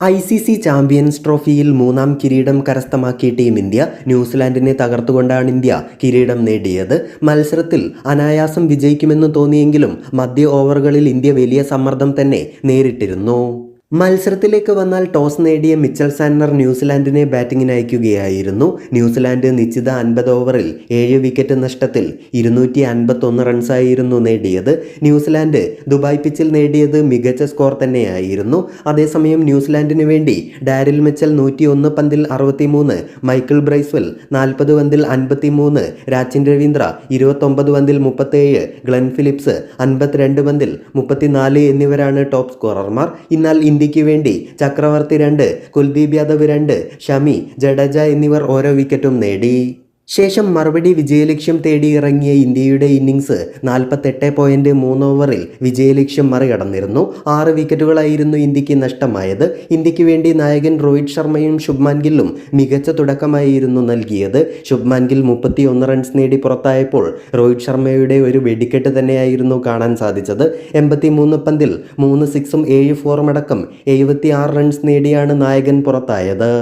I C C champions ട്രോഫിയിൽ മൂന്നാം കിരീടം കരസ്ഥമാക്കിയ ടീം ഇന്ത്യ ന്യൂസിലാൻഡിനെ തകർത്തുകൊണ്ടാണ് ഇന്ത്യ കിരീടം നേടിയത്. മത്സരത്തിൽ അനായാസം വിജയിക്കുമെന്ന് തോന്നിയെങ്കിലും മധ്യ ഓവറുകളിൽ ഇന്ത്യ വലിയ സമ്മർദ്ദം തന്നെ നേരിട്ടിരുന്നു. മത്സരത്തിലേക്ക് വന്നാൽ ടോസ് നേടിയ മിച്ചൽ സാൻഡർ ന്യൂസിലാൻഡിനെ ബാറ്റിംഗിന് അയക്കുകയായിരുന്നു. ന്യൂസിലാൻഡ് നിശ്ചിത അൻപത് ഓവറിൽ ഏഴ് വിക്കറ്റ് നഷ്ടത്തിൽ ഇരുന്നൂറ്റി അൻപത്തൊന്ന് റൺസായിരുന്നു നേടിയത്. ന്യൂസിലാൻഡ് ദുബായ് പിച്ചിൽ നേടിയത് മികച്ച സ്കോർ തന്നെയായിരുന്നു. അതേസമയം ന്യൂസിലാൻഡിന് വേണ്ടി ഡാരിൽ മിച്ചൽ നൂറ്റി ഒന്ന് പന്തിൽ അറുപത്തിമൂന്ന് മൈക്കിൾ ബ്രൈസ്വെൽ നാൽപ്പത് പന്തിൽ അൻപത്തിമൂന്ന് രാച്ചിൻ രവീന്ദ്ര ഇരുപത്തൊമ്പത് പന്തിൽ മുപ്പത്തേഴ് ഗ്ലെൻ ഫിലിപ്സ് അൻപത്തിരണ്ട് പന്തിൽ മുപ്പത്തിനാല് എന്നിവരാണ് ടോപ്പ് സ്കോറർമാർ. എന്നാൽ ഇന്ത്യയ്ക്ക് വേണ്ടി ചക്രവർത്തി രണ്ട് കുൽദീപ് യാദവ് രണ്ട് ഷമി ജഡേജ എന്നിവർ ഓരോ വിക്കറ്റും നേടി. ശേഷം മറുപടി വിജയലക്ഷ്യം തേടി ഇറങ്ങിയ ഇന്ത്യയുടെ ഇന്നിങ്സ് നാൽപ്പത്തെട്ട് പോയിന്റ് മൂന്ന് ഓവറിൽ വിജയലക്ഷ്യം മറികടന്നിരുന്നു. ആറ് വിക്കറ്റുകളായിരുന്നു ഇന്ത്യയ്ക്ക് നഷ്ടമായത്. ഇന്ത്യയ്ക്ക് വേണ്ടി നായകൻ രോഹിത് ശർമ്മയും ശുഭ്മാൻ ഗില്ലും മികച്ച തുടക്കമായിരുന്നു നൽകിയത്. ശുഭ്മാൻ ഗിൽ മുപ്പത്തി ഒന്ന് റൺസ് നേടി പുറത്തായപ്പോൾ രോഹിത് ശർമ്മയുടെ ഒരു വെടിക്കെട്ട് തന്നെയായിരുന്നു കാണാൻ സാധിച്ചത്. എൺപത്തി മൂന്ന് പന്തിൽ മൂന്ന് സിക്സും ഏഴ് ഫോറുമടക്കം എഴുപത്തി ആറ് റൺസ് നേടിയാണ് നായകൻ പുറത്തായത്.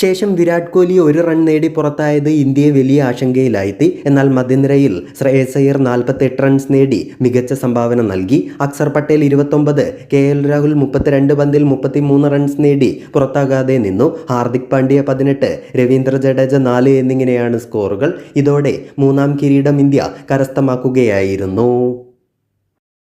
ശേഷം വിരാട് കോഹ്ലി ഒരു റൺ നേടി പുറത്തായത് ഇന്ത്യയെ വലിയ ആശങ്കയിലായെത്തി എന്നാൽ മധ്യനിരയിൽ ശ്രേയസ് അയ്യർ നാൽപ്പത്തെട്ട് റൺസ് നേടി മികച്ച സംഭാവന നൽകി. അക്സർ പട്ടേൽ ഇരുപത്തൊമ്പത് കെ എൽ രാഹുൽ മുപ്പത്തിരണ്ട് പന്തിൽ മുപ്പത്തിമൂന്ന് റൺസ് നേടി പുറത്താകാതെ നിന്നു. ഹാർദിക് പാണ്ഡ്യ പതിനെട്ട് രവീന്ദ്ര ജഡേജ നാല് എന്നിങ്ങനെയാണ് സ്കോറുകൾ ഇതോടെ മൂന്നാം കിരീടം ഇന്ത്യ കരസ്ഥമാക്കുകയായിരുന്നു.